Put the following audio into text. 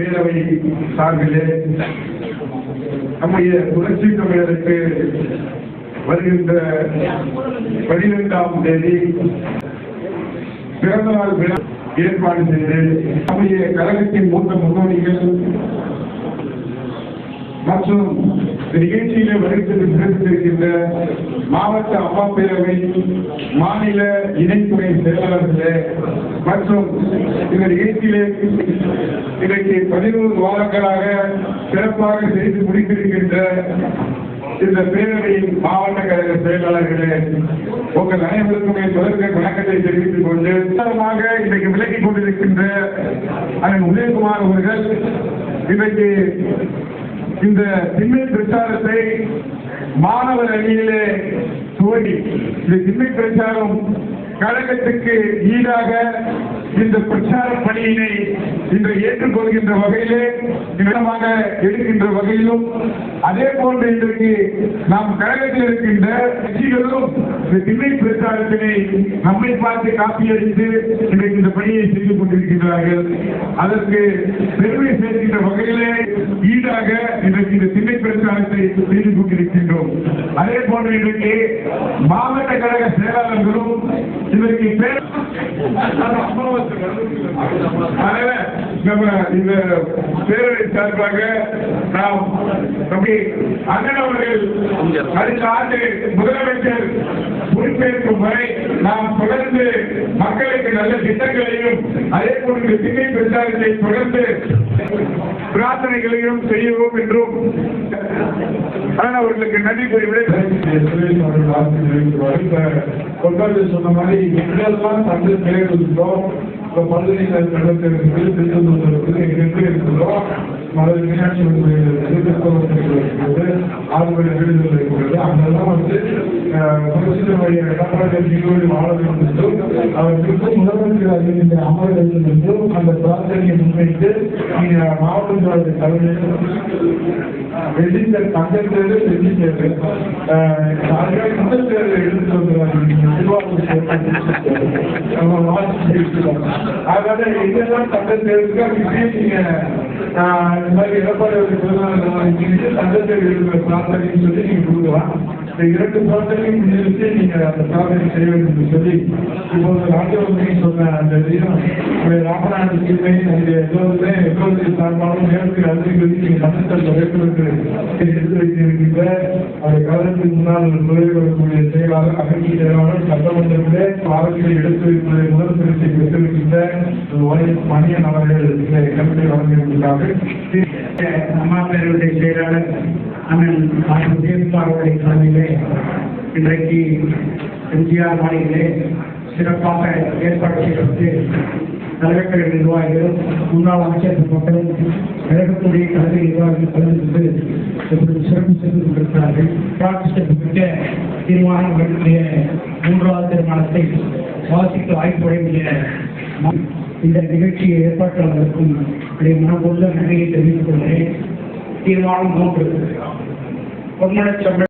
பேரவை சார்பிலே நம்முடைய புரட்சி தமிழருக்கு வருகின்ற பனிரெண்டாம் தேதி பிறந்தநாள் விழா ஏற்பாடு செய்து நம்முடைய கழகத்தின் மூத்த முன்னோடிகள் மற்றும் இந்த நிகழ்ச்சியிலே வருகின்ற சிறப்பித்திருக்கின்ற மாவட்ட அம்மா பேரவை மாநில இணைத்துறை செயலாளர்களே மற்றும் இந்த நிகழ்ச்சியிலே இன்றைக்கு பதினோரு வாரங்களாக சிறப்பாக செய்து முடித்திருக்கின்ற இந்த பேரவையின் மாவட்ட கழக செயலாளர்களே உங்கள் அனைவருக்கு தொடர்பு வணக்கத்தை தெரிவித்துக் கொண்டு உத்தரமாக இன்றைக்கு விலகிக் கொண்டிருக்கின்ற அண்ணன் உதயகுமார் அவர்கள் இன்றைக்கு இந்த திண்மை பிரச்சாரத்தை மாணவர் அணியிலே துவங்கி இந்த திண்மை பிரச்சாரம் கழகத்துக்கு ஈடாக இந்த பிரச்சார பணியினை இன்று ஏற்றுக்கொள்கின்ற வகையிலே இடமாக எடுக்கின்ற வகையிலும் அதே போன்று இன்றைக்கு நாம் கழகத்தில் இருக்கின்ற கட்சிகளும் இந்த திண்ணை பிரச்சாரத்தினை நம்மை பார்த்து காப்பி அடித்து இன்றைக்கு இந்த பணியை செய்து கொண்டிருக்கின்றார்கள். அதற்கு பெருமை சேர்க்கின்ற வகையிலே ஈடாக இன்றைக்கு இந்த திண்ணை பிரச்சாரத்தை செய்து அதே போன்று இன்றைக்கு மாவட்ட கழக செயலாளர்களும் இன்றைக்கு பேர் நம்ம இந்த பேரவை சார்பாக நாம் நம்முடைய அண்ணன் அவர்கள் அடுத்த ஆண்டு முதலமைச்சர் பொறுப்பேற்கும் வரை நாம் தொடர்ந்து மக்களுக்கு நல்ல திட்டங்களையும் அதே போன்று திண்ணை பிரச்சாரத்தை தொடர்ந்து பிரார்த்தனைகளையும் செய்யவும் என்றும் ஆனால் அவர்களுக்கு நன்றி கூறிவிட சொன்ன மாதிரி எங்கெல்லாம் தந்தை பெயர் இருந்தோம் இப்போ மதுரை மீனாட்சி அம்மன் இருக்கிறது ஆறுபடி வீடுகள் இருக்கிறது அங்கெல்லாம் வந்து புரட்சி வழியாக எடப்பாடி ஜீவோடு வாழ என்றும் அவருக்கு முதலமைச்சர் அறிவித்த அமர என்றும் அந்த பிரார்த்தனையை முன்வைத்து மாவட்ட தலைமையில் ரெஜிஸ்டர் தங்கத்தேர்வு ரெஜிஸ்டர் தங்கத்தேர்வு எடுத்து வந்துருவாங்க அதனால எங்கெல்லாம் தங்கத்தேர்வுக்கு அப்படியே நீங்க இந்த மாதிரி எடப்பாடி அவர்கள் பிறந்தநாள் தங்கத்தேர்வு எழுதுகிற பிரார்த்தனைன்னு சொல்லி நீங்க கொடுக்கலாம். இந்த இரண்டு பிரார்த்தனையும் முன்னிறுத்தி நீங்க அந்த பிரார்த்தனை செய்ய வேண்டும் என்று சொல்லி இப்போது ராஜவர்மணி சொன்ன அந்த இதையும் ராமநாத சீமை நம்முடைய எல்லோருமே எல்லோருடைய சார்பாகவும் நேரத்தில் அறிவிப்பது நீங்கள் மனத்தில் வேண்டும் எடுத்து வைத்திருக்கின்ற அந்த காலத்துக்கு முன்னால் நுழைவுக்கூடிய செயலாளர் அகற்றி செயலாளர் சட்டமன்றத்திலே ஆரோக்கிய எடுத்து வைப்பதை முதல் பரிசை பெற்றிருக்கின்ற ஒய்எஸ் மணியன் அவர்கள் இந்த வழங்கியிருக்கிறார்கள். அம்மா பேருடைய செயலாளர் அண்ணன் டாக்டர் அவருடைய தலைமையிலே இன்றைக்கு எம்ஜிஆர் மாளிகையிலே சிறப்பாக ஏற்பாடு செய்யப்பட்டு தலைவர்கள் நிர்வாகிகள் முன்னாள் அமைச்சர் மக்களும் கழகத்துடைய கல்வி நிர்வாகிகள் கலந்து கொண்டு இப்பொழுது சிறப்பு செய்து கொண்டிருக்கிறார்கள். பிரார்த்திக்கப்பட்ட தீர்மானங்களுடைய மூன்றாவது தீர்மானத்தை வாசிக்க வாய்ப்பு வழங்கிய இந்த நிகழ்ச்சியை ஏற்பாட்டாளர்களுக்கும் என்னுடைய மனமுள்ள நன்றியை தெரிவித்துக் கொள்கிறேன். தீர்மானம் மூன்று. பொன்மனச்